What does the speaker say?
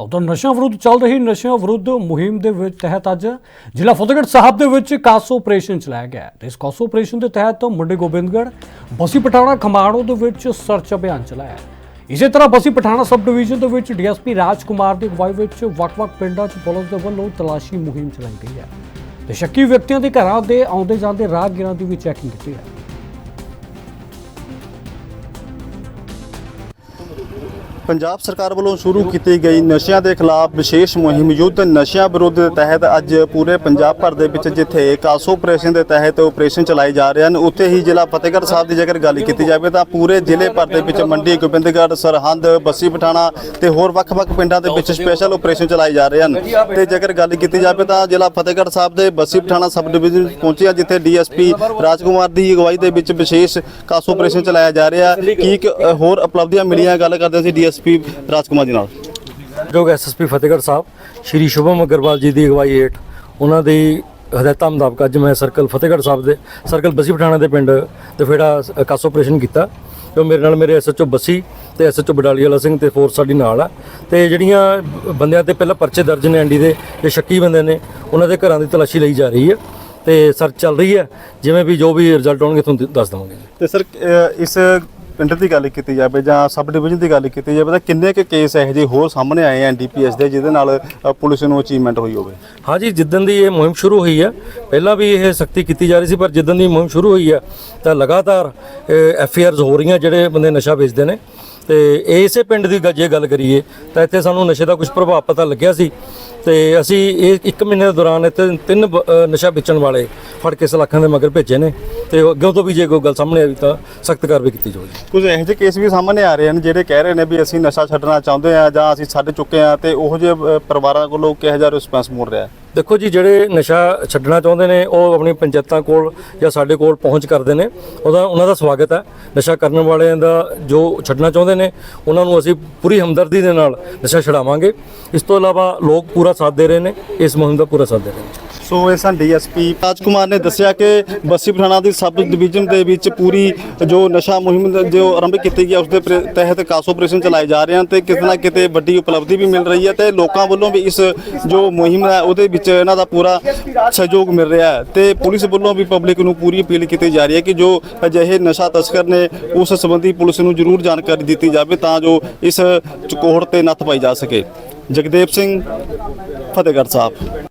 ਤਾਂ ਉਧਰ ਨਸ਼ਿਆਂ ਵਿਰੁੱਧ ਚੱਲ ਰਹੀ ਨਸ਼ਿਆਂ ਵਿਰੁੱਧ ਮੁਹਿੰਮ ਦੇ ਵਿੱਚ ਤਹਿਤ ਅੱਜ ਜ਼ਿਲ੍ਹਾ ਫਤਿਹਗੜ੍ਹ ਸਾਹਿਬ ਦੇ ਵਿੱਚ ਕਾਸੋ ਆਪਰੇਸ਼ਨ ਚਲਾਇਆ ਗਿਆ ਹੈ। ਇਸ ਕਾਸੋ ਆਪਰੇਸ਼ਨ ਦੇ ਤਹਿਤ ਮੁੰਡੇ ਗੋਬਿੰਦਗੜ੍ਹ, ਬਸੀ ਪਟਾਣਾ ਖਮਾਣੋ ਦੇ ਵਿੱਚ ਸਰਚ ਅਭਿਆਨ ਚਲਾਇਆ ਇਸੇ ਤਰ੍ਹਾਂ ਬਸੀ ਪਠਾਣਾ ਸਬ ਡਿਵੀਜ਼ਨ ਦੇ ਵਿੱਚ ਡੀਐਸਪੀ ਰਾਜਕੁਮਾਰ ਦੀ ਅਗਵਾਈ ਵਿੱਚ ਵੱਖ-ਵੱਖ ਪਿੰਡਾਂ 'ਚ ਪੁਲਿਸ ਦੇ ਵੱਲੋਂ ਤਲਾਸ਼ੀ ਮੁਹਿੰਮ ਚਲਾਈ ਗਈ ਹੈ। ਤੇ ਸ਼ੱਕੀ ਵਿਅਕਤੀਆਂ ਦੇ ਘਰਾਂ ਦੇ ਆਉਂਦੇ ਜਾਂਦੇ ਰਾਹਗੀਰਾਂ ਦੀ ਵੀ ਚੈਕਿੰਗ ਕੀਤੀ ਹੈ। ਪੰਜਾਬ ਸਰਕਾਰ ਵੱਲੋਂ ਸ਼ੁਰੂ ਕੀਤੀ ਗਈ ਨਸ਼ਿਆਂ ਦੇ ਖਿਲਾਫ ਵਿਸ਼ੇਸ਼ ਮੁਹਿੰਮ ਯੁੱਧ ਨਸ਼ਿਆਂ ਵਿਰੁੱਧ ਦੇ ਤਹਿਤ ਅੱਜ ਪੂਰੇ ਪੰਜਾਬ ਭਰ ਦੇ ਵਿੱਚ ਜਿੱਥੇ ਕਾਸੋ ਆਪਰੇਸ਼ਨ ਦੇ ਤਹਿਤ ਆਪਰੇਸ਼ਨ ਚਲਾਏ ਜਾ ਰਹੇ ਹਨ, ਉੱਥੇ ਹੀ ਜ਼ਿਲ੍ਹਾ ਫਤਿਹਗੜ੍ਹ ਸਾਹਿਬ ਦੀ ਜੇਕਰ ਗੱਲ ਕੀਤੀ ਜਾਵੇ ਤਾਂ ਪੂਰੇ ਜ਼ਿਲ੍ਹੇ ਭਰ ਦੇ ਵਿੱਚ ਮੰਡੀ, ਗੋਬਿੰਦਗੜ੍ਹ, ਸਰਹੰਦ, ਬੱਸੀ ਪਠਾਣਾ ਤੇ ਹੋਰ ਵੱਖ-ਵੱਖ ਪਿੰਡਾਂ ਦੇ ਵਿੱਚ ਸਪੈਸ਼ਲ ਆਪਰੇਸ਼ਨ ਚਲਾਏ ਜਾ ਰਹੇ ਹਨ। ਤੇ ਜੇਕਰ ਗੱਲ ਕੀਤੀ ਜਾਵੇ ਤਾਂ ਜ਼ਿਲ੍ਹਾ ਫਤਿਹਗੜ੍ਹ ਸਾਹਿਬ ਦੇ ਬੱਸੀ ਪਠਾਣਾ ਸਬ ਡਿਵੀਜ਼ਨ ਵਿੱਚ ਪਹੁੰਚੇ ਆ ਜਿੱਥੇ ਡੀਐਸਪੀ ਰਾਜਕੁਮਾਰ ਦੀ ਅਗਵਾਈ ਦੇ ਵਿੱਚ ਵਿਸ਼ੇਸ਼ ਕਾਸੋ ਆਪਰੇਸ਼ਨ ਚਲਾਇਆ ਜਾ ਰਿਹਾ ਕੀ ਇੱਕ ਹੋਰ ਉਪਲਬਧੀਆਂ ਮਿਲੀਆਂ? ਗੱਲ ਕਰਦੇ ਸੀ ਡੀਐਸਪੀ ਰਾਜਕੁਮਾਰ ਜੀ ਨਾਲ। ਜੋ ਐਸਐਸਪੀ ਫਤਿਹਗੜ੍ਹ ਸਾਹਿਬ ਸ਼੍ਰੀ ਸ਼ੁਭਮ ਅਗਰਵਾਲ ਜੀ ਦੀ ਅਗਵਾਈ ਹੇਠ ਉਹਨਾਂ ਦੀ ਹਦਾਇਤਾਂ ਮੁਤਾਬਕ ਅੱਜ ਮੈਂ ਸਰਕਲ ਫਤਿਹਗੜ੍ਹ ਸਾਹਿਬ ਦੇ ਸਰਕਲ ਬਸੀ ਪਠਾਣਾ ਦੇ ਪਿੰਡ ਦਫੇੜਾ ਕਾਸ ਆਪਰੇਸ਼ਨ ਕੀਤਾ। ਜੋ ਮੇਰੇ ਨਾਲ ਮੇਰੇ ਐਸਐਚਓ ਬੱਸੀ ਤੇ ਐਸਐਚਓ ਬਡਾਲੀ ਵਾਲਾ ਸਿੰਘ ਤੇ ਫੋਰਸ ਸਾਡੀ ਨਾਲ ਆ। ਤੇ ਜਿਹੜੀਆਂ ਬੰਦਿਆਂ ਤੇ ਪਹਿਲਾਂ ਪਰਚੇ ਦਰਜ ਨੇ ਐਂਡੀ ਦੇ ਜੇ ਸ਼ੱਕੀ ਬੰਦੇ ਨੇ ਉਹਨਾਂ ਦੇ ਘਰਾਂ ਦੀ ਤਲਾਸ਼ੀ ਲਈ ਜਾ ਰਹੀ ਹੈ। ਤੇ ਸਰਚ ਚੱਲ ਰਹੀ ਹੈ। ਜਿਵੇਂ ਵੀ ਜੋ ਵੀ ਰਿਜ਼ਲਟ ਆਉਣਗੇ ਤੁਹਾਨੂੰ ਦੱਸ ਦਵਾਂਗੇ ਤੇ ਸਰ ਇਸ ਪਿੰਡ ਦੀ ਗੱਲ ਕੀਤੀ ਜਾਵੇ ਜਾਂ ਸਬ ਡਿਵੀਜ਼ਨ ਦੀ ਗੱਲ ਕੀਤੀ ਜਾਵੇ ਤਾਂ ਕਿੰਨੇ ਕੁ ਕੇਸ ਇਹੋ ਜਿਹੇ ਹੋਰ ਸਾਹਮਣੇ ਆਏ ਐ ਐਨਡੀਪੀਐਸ ਦੇ ਜਿਹਦੇ ਨਾਲ ਅ, ਪੁਲਿਸ ਨੂੰ ਅਚੀਵਮੈਂਟ ਹੋਈ ਹੋਵੇ? ਹਾਂਜੀ ਜਿੱਦਣ ਦੀ ਇਹ ਮੁਹਿੰਮ ਸ਼ੁਰੂ ਹੋਈ ਹੈ ਪਹਿਲਾਂ ਵੀ ਇਹ ਸਖਤੀ ਕੀਤੀ ਜਾ ਰਹੀ ਸੀ ਪਰ ਜਿੱਦਣ ਦੀ ਮੁਹਿੰਮ ਸ਼ੁਰੂ ਹੋਈ ਹੈ ਤਾਂ ਲਗਾਤਾਰ ਐਫ ਆਈ ਆਰਸ ਹੋ ਰਹੀਆਂ ਜਿਹੜੇ ਬੰਦੇ ਨਸ਼ਾ ਵੇਚਦੇ ਨੇ। ਤੇ ਇਸੇ ਪਿੰਡ ਦੀ ਗ- ਜੇ ਗੱਲ ਕਰੀਏ ਤਾਂ ਇੱਥੇ ਸਾਨੂੰ ਨਸ਼ੇ ਦਾ ਕੁਝ ਪ੍ਰਭਾਵ ਪਤਾ ਲੱਗਿਆ ਸੀ। ਤੇ ਅਸੀਂ ਇਹ ਇੱਕ ਮਹੀਨੇ ਦੇ ਦੌਰਾਨ ਇੱਥੇ ਤਿੰਨ ਬ- ਅ, ਨਸ਼ਾ ਵੇਚਣ ਵਾਲੇ ਫੜ ਕੇ ਸਲਾਖਾਂ ਦੇ ਮਗਰ ਭੇਜੇ ਨੇ ਤੇ ਅੱਗੇ ਤੋਂ ਵੀ ਜੇ ਕੋਈ ਗੱਲ ਸਾਹਮਣੇ ਆਈ ਤਾਂ ਸਖਤ ਕਾਰਵਾਈ ਕੀਤੀ ਜਾਊਗੀ। ਕੁਝ ਇਹੋ ਜਿਹੇ ਕੇਸ ਵੀ ਸਾਹਮਣੇ ਆ ਰਹੇ ਹਨ ਜਿਹੜੇ ਕਹਿ ਰਹੇ ਨੇ ਵੀ ਅਸੀਂ ਨਸ਼ਾ ਛੱਡਣਾ ਚਾਹੁੰਦੇ ਆ ਜਾਂ ਅਸੀਂ ਛੱਡ ਚੁੱਕੇ ਆ ਤੇ ਉਹੋ ਜਿਹੇ ਪਰਿਵਾਰਾਂ ਕੋਲੋਂ ਕਿਹੋ ਜਿਹਾ ਰਿਸਪਾਂਸ ਮਿਲ ਰਿਹਾ ਹੈ? ਦੇਖੋ ਜੀ ਜਿਹੜੇ ਨਸ਼ਾ ਛੱਡਣਾ ਚਾਹੁੰਦੇ ਨੇ ਉਹ ਆਪਣੀ ਪੰਚਾਇਤਾਂ ਕੋਲ ਜਾਂ ਸਾਡੇ ਕੋਲ ਪਹੁੰਚ ਕਰਦੇ ਨੇ। ਉਹਦਾ ਉਹਨਾਂ ਦਾ ਸਵਾਗਤ ਹੈ। ਨਸ਼ਾ ਕਰਨ ਵਾਲਿਆਂ ਦਾ ਜੋ ਛੱਡਣਾ ਚਾਹੁੰਦੇ ਨੇ ਉਹਨਾਂ ਨੂੰ ਅਸੀਂ ਪੂਰੀ ਹਮਦਰਦੀ ਦੇ ਨਾਲ ਨਸ਼ਾ ਛਡਾਵਾਂਗੇ। ਇਸ ਤੋਂ ਇਲਾਵਾ ਲੋਕ ਪੂਰਾ ਸਾਥ ਦੇ ਰਹੇ ਨੇ ਇਸ ਮੁਹਿੰਮ ਦਾ ਪੂਰਾ ਸਾਥ ਦੇ ਰਹੇ ਨੇ। ਸੋ ਇਹ ਸਨ ਡੀਐਸਪੀ ਰਾਜਕੁਮਾਰ ਨੇ ਦੱਸਿਆ ਕਿ ਬੱਸੀ ਪਠਾਣਾ ਦੀ ਸਬ ਡਿਵੀਜ਼ਨ ਦੇ ਵਿੱਚ ਪੂਰੀ ਜੋ ਨਸ਼ਾ ਮੁਹਿੰਮ ਜੋ ਆਰੰਭ ਕੀਤੀ ਗਈ ਹੈ, ਉਸ ਦੇ ਪ੍ਰ- ਤਹਿਤ ਕਾਸੋ ਆਪਰੇਸ਼ਨ ਚਲਾਏ ਜਾ ਰਹੇ ਹਨ ਤੇ ਕਿਤੇ ਨਾ ਕਿਤੇ ਵੱਡੀ ਉਪਲਬਧੀ ਵੀ ਮਿਲ ਰਹੀ ਹੈ ਤੇ ਲੋਕਾਂ ਵੱਲੋਂ ਵੀ ਇਸ ਜੋ ਮੁਹਿੰਮ ਹੈ ਉਹਦੇ ਵਿੱਚ ਇਹਨਾਂ ਦਾ ਪੂਰਾ ਸਹਿਯੋਗ ਮਿਲ ਰਿਹਾ ਹੈ ਤੇ ਪੁਲਿਸ ਵੱਲੋਂ ਵੀ ਪਬਲਿਕ ਨੂੰ ਪੂਰੀ ਅਪੀਲ ਕੀਤੀ ਜਾ ਰਹੀ ਹੈ ਕਿ ਜੋ ਅਜਿਹੇ ਨਸ਼ਾ ਤਸਕਰ ਨੇ ਉਸ ਸੰਬੰਧੀ ਪੁਲਿਸ ਨੂੰ ਜ਼ਰੂਰ ਜਾਣਕਾਰੀ ਦਿੱਤੀ ਜਾਵੇ ਤਾਂ ਜੋ ਇਸ ਚਕੋਹੜ ਤੇ ਨੱਥ ਪਾਈ ਜਾ ਸਕੇ। ਜਗਦੇਵ ਸਿੰਘ ਫਤਿਹਗੜ੍ਹ ਸਾਹਿਬ।